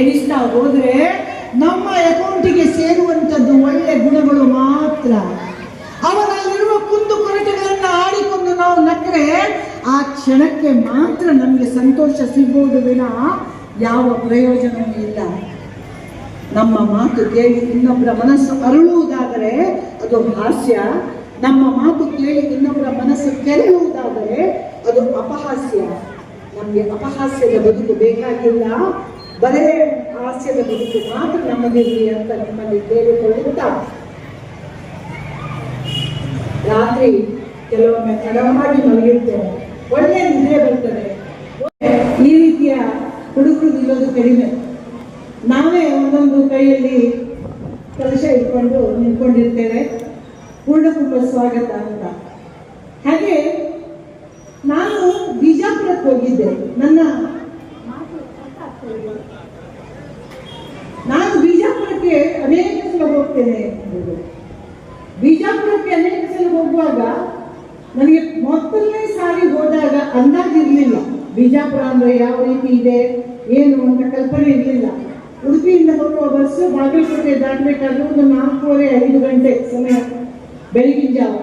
ಹೋದ್ರೆ ನಮ್ಮ ಅಕೌಂಟಿಗೆ ಸೇರುವಂತದ್ದು ಒಳ್ಳೆ ಗುಣಗಳು ಮಾತ್ರ. ಅವನಲ್ಲಿರುವ ಕುಂದು ಕೊರತೆಗಳನ್ನ ಆಡಿಕೊಂಡು ನಾವು ನಕ್ಕರೆ ಆ ಕ್ಷಣಕ್ಕೆ ಮಾತ್ರ ನಮಗೆ ಸಂತೋಷ ಸಿಗುವುದು ವಿನ ಯಾವ ಪ್ರಯೋಜನವೂ ಇಲ್ಲ. ನಮ್ಮ ಮಾತು ಕೇಳಿ ಇನ್ನೊಬ್ಬರ ಮನಸ್ಸು ಅರಳುವುದಾದರೆ ಅದು ಹಾಸ್ಯ. ನಮ್ಮ ಮಾತು ಕೇಳಿ ಇನ್ನೊಬ್ಬರ ಮನಸ್ಸು ಕೆರಳುವುದಾದರೆ ಅದು ಅಪಹಾಸ್ಯ. ನಮಗೆ ಅಪಹಾಸ್ಯದ ಬದುಕು ಬೇಕಾಗಿಲ್ಲ. ಬರೇ ಹಾಸ್ಯದ ಬದುಕು ಮಾತ್ರ ನಮಗಿರಲಿ ಅಂತ ನಿಮ್ಮಲ್ಲಿ ಕೇಳಿಕೊಳ್ಳುತ್ತಾ ರಾತ್ರಿ ಕೆಲವೊಮ್ಮೆ ತಡವಾಗಿ ಮಲಗಿರ್ತೇವೆ ಒಳ್ಳೆಯ ನಿದ್ರೆ ಬರ್ತದೆ. ಈ ರೀತಿಯ ಹುಡುಗರು ನಿಲ್ಲೋದು ಕಡಿಮೆ. ನಾವೇ ಒಂದೊಂದು ಕೈಯಲ್ಲಿ ಕಲಶ ಇಟ್ಕೊಂಡು ನಿಂತ್ಕೊಂಡಿರ್ತೇವೆ. ಪೂರ್ಣಕುಂಭ ಸ್ವಾಗತ ಅಂತ. ಹಾಗೆ ನಾನು ಬಿಜಾಪುರಕ್ಕೆ ಹೋಗಿದ್ದೆ. ನನ್ನ ನಾನು ಬಿಜಾಪುರಕ್ಕೆ ಅನೇಕ ಸಲ ಹೋಗ್ತೇನೆ ಬಿಜಾಪುರಕ್ಕೆ ಅನೇಕ ಸಲ ಹೋಗುವಾಗ ನನಗೆ ಮೊದಲನೇ ಸಾರಿ ಹೋದಾಗ ಅಂದಾಜಿರ್ಲಿಲ್ಲ ಬಿಜಾಪುರ ಅಂದ್ರೆ ಯಾವ ರೀತಿ ಇದೆ, ಏನು ಅಂತ ಕಲ್ಪನೆ ಇರಲಿಲ್ಲ. ಉಡುಪಿಯಿಂದ ಹೋಗುವ ಬಸ್ಸು ಬಾಗಲಕೋಟೆ ದಾಟಬೇಕಾದ್ರೆ ಒಂದು ನಾಲ್ಕೂವರೆ ಐದು ಗಂಟೆ ಸಮಯ ಬೆಳಗಿನ ಜಾವ.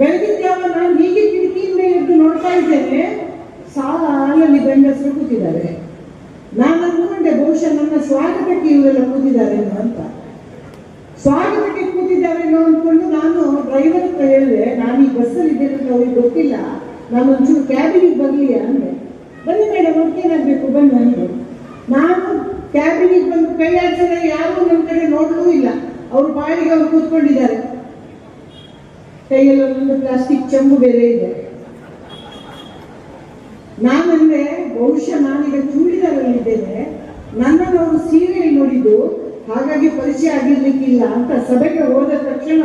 ಬೆಳಗಿನ ಜಾವ ನಾನು ಹೀಗೆ ಕಿಟಕಿಯಿಂದ ಎದ್ದು ನೋಡ್ತಾ ಇದ್ದೇನೆ, ಸಾಲಲ್ಲಿ ಗಂಡಸರು ಕೂತಿದ್ದಾರೆ. ನಾನು ಅಂದ್ಕೊಂಡೆ ಬಹುಶಃ ನನ್ನ ಸ್ವಾಗತಕ್ಕೆ ಇವರೆಲ್ಲ ಕೂತಿದ್ದಾರೇನೋ ಅಂತ. ಸ್ವಾಗತಕ್ಕೆ ಕೂತಿದ್ದಾರೇನೋ ಅಂದ್ಕೊಂಡು ನಾನು ಡ್ರೈವರ್ ಹತ್ರ ಹೇಳಿದೆ, ನಾನು ಈ ಬಸ್ಸಲ್ಲಿ ಇದ್ದೇನೆ ಅವ್ರಿಗೆ ಗೊತ್ತಿಲ್ಲ. ನಾನು ಒಂಚೂರು ಕ್ಯಾಬಿನಿಗೆ ಬರಲಿ ಅಂದೆ. ಬನ್ನಿ ಮೇಡಮ್ ಏನಾಗ್ಬೇಕು? ಬನ್ನಿ ಅಂದರು ನಾನು ಕ್ಯಾಬಿನಿಗೆ ಬಂದು ಕೈ ಹಾಕಿದ್ರೆ ಯಾರೂ ನನ್ನ ಕಡೆ ನೋಡಲೂ ಇಲ್ಲ. ಅವ್ರ ಬಾಯಿಗೆ ಅವ್ರು ಕೂತ್ಕೊಂಡಿದ್ದಾರೆ. ಕೈಯಲ್ಲಿ ಒಂದೊಂದು ಪ್ಲಾಸ್ಟಿಕ್ ಚೆಂಬು ಬೇರೆ ಇದೆ. ನಾನಂದ್ರೆ ಬಹುಶಃ ನಾನೀಗ ಚೂಡಿದಾರಲ್ಲಿದ್ದೇನೆ ನನ್ನನ್ನು ಅವರು ಸೀರೆ ನೋಡಿದ್ದು, ಹಾಗಾಗಿ ಪರಿಚಯ ಆಗಿರ್ಲಿಕ್ಕಿಲ್ಲ ಅಂತ ಸಭೆಗೆ ಹೋದ ತಕ್ಷಣ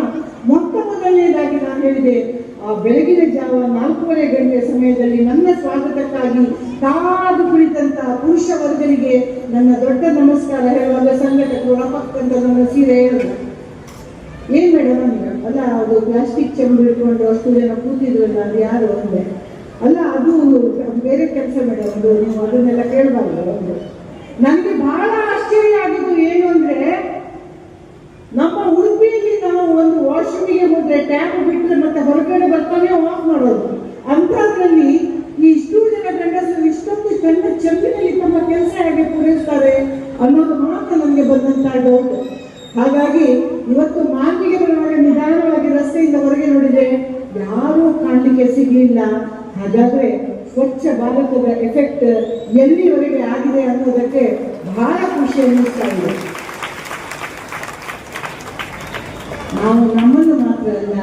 ಮೊಟ್ಟ ಮೊದಲನೇದಾಗಿ ನಾನು ಹೇಳಿದೆ, ಆ ಬೆಳಗಿನ ಜಾವ ನಾಲ್ಕೂವರೆ ಗಂಟೆ ಸಮಯದಲ್ಲಿ ನನ್ನ ಸ್ವಾಗತಕ್ಕಾಗಿ ಕಾದು ಕುಳಿತಂತಹ ಪುರುಷ ವರ್ಗರಿಗೆ ನನ್ನ ದೊಡ್ಡ ನಮಸ್ಕಾರ ಹೇಳುವಾಗ ಸಂಘಟಕರು ಅಪಕ್ಕಂತ ನನ್ನ ಸೀರೆ ಹೇಳಿದ್ರು. ಏನ್ ಮೇಡಮ್ ಅಂದ್ರೆ ಅಲ್ಲ, ಅದು ಪ್ಲಾಸ್ಟಿಕ್ ಚೆಂಬು ಇಟ್ಕೊಂಡು ಅಷ್ಟು ಜನ ಕೂತಿದ್ರಲ್ಲ, ಅದು ಯಾರು ಅಂದೆ. ಅಲ್ಲ, ಅದು ಬೇರೆ ಕೆಲಸ ಮೇಡಮ್, ಅದು ನೀವು ಅದನ್ನೆಲ್ಲ ಕೇಳಬಾರ್ದು ಅಂದ್ರು ನನಗೆ ಬಹಳ ಆಶ್ಚರ್ಯ ಆಗಿದ್ದು ಏನು ಅಂದ್ರೆ, ನಮ್ಮ ಉಡುಪಿಯಲ್ಲಿ ನಾವು ಒಂದು ವಾಶ್ರೂಮಿಗೆ ಹೋದ್ರೆ ಟ್ಯಾಪ್ ಬಿಟ್ಟರೆ ಮತ್ತೆ ಹೊರಗಡೆ ಬರ್ತಾನೆ ಆಫ್ ಮಾಡೋದು. ಅಂತದ್ರಲ್ಲಿ ಈ ಇಷ್ಟು ಜನ ಗಂಡಸರು ಇಷ್ಟೊಂದು ಗಂಡ ಚೆಂಪಿನಲ್ಲಿ ತಮ್ಮ ಕೆಲಸ ಹೇಗೆ ಪೂರೈಸ್ತಾರೆ ಅನ್ನೋದು ಮಾತ್ರ ನನಗೆ ಬಂದಂತ ಡೌಟ್ ಹಾಗಾಗಿ ಇವತ್ತು ಮಾರ್ಗಿಗೆ ಬರುವಾಗ ನಿಧಾನವಾಗಿ ರಸ್ತೆಯಿಂದ ಹೊರಗೆ ನೋಡಿದೆ ಯಾರೂ ಕಾಣಲಿಕ್ಕೆ ಸಿಗಲಿಲ್ಲ. ಹಾಗಾದ್ರೆ ಸ್ವಚ್ಛ ಭಾರತದ ಎಫೆಕ್ಟ್ ಎಲ್ಲಿವರೆಗೆ ಆಗಿದೆ ಅನ್ನೋದಕ್ಕೆ ಬಹಳ ಖುಷಿ ಅನ್ನಿಸ್ತಾ ಇದೆ. ನಾವು ನಮ್ಮನ್ನು ಮಾತ್ರ ಅಲ್ಲ,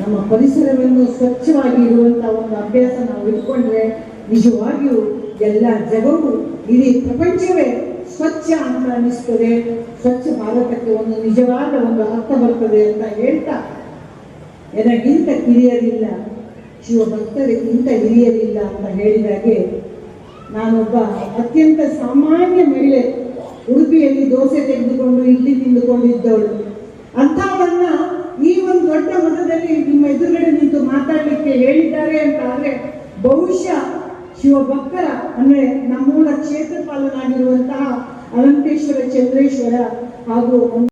ನಮ್ಮ ಪರಿಸರವನ್ನು ಸ್ವಚ್ಛವಾಗಿ ಇರುವಂತ ಒಂದು ಅಭ್ಯಾಸ ನಾವು ಇಟ್ಕೊಂಡ್ರೆ ನಿಜವಾಗಿಯೂ ಎಲ್ಲ ಜಗವು ಇಡೀ ಪ್ರಪಂಚವೇ ಸ್ವಚ್ಛ ಅಂತ ಅನ್ನಿಸ್ತದೆ. ಸ್ವಚ್ಛ ಭಾರತಕ್ಕೆ ಒಂದು ನಿಜವಾದ ಒಂದು ಅರ್ಥ ಬರ್ತದೆ ಅಂತ ಹೇಳ್ತಾ ಎನಗಿಂತ ಕಿರಿಯರಿಲ್ಲ. ಶಿವಭಕ್ತರಿಗಿಂತ ಹಿರಿಯರಿಲ್ಲ ಅಂತ ಹೇಳಿದಾಗೆ ನಾನೊಬ್ಬ ಅತ್ಯಂತ ಸಾಮಾನ್ಯ ಮಹಿಳೆ ಉಡುಪಿಯಲ್ಲಿ ದೋಸೆ ತೆಗೆದುಕೊಂಡು ಇಲ್ಲಿ ತಿಂದುಕೊಂಡಿದ್ದವಳು. ಅಂಥವನ್ನ ಈ ಒಂದು ದೊಡ್ಡ ಮತದಲ್ಲಿ ನಿಮ್ಮ ಎದುರುಗಡೆ ನಿಂತು ಮಾತಾಡಲಿಕ್ಕೆ ಹೇಳಿದ್ದಾರೆ ಅಂತ ಆದ್ರೆ ಬಹುಶಃ ಶಿವಭಕ್ತರ, ಅಂದ್ರೆ ನಮ್ಮೂರ ಕ್ಷೇತ್ರಪಾಲನಾಗಿರುವಂತಹ ಅನಂತೇಶ್ವರ ಚಂದ್ರೇಶ್ವರ ಹಾಗೂ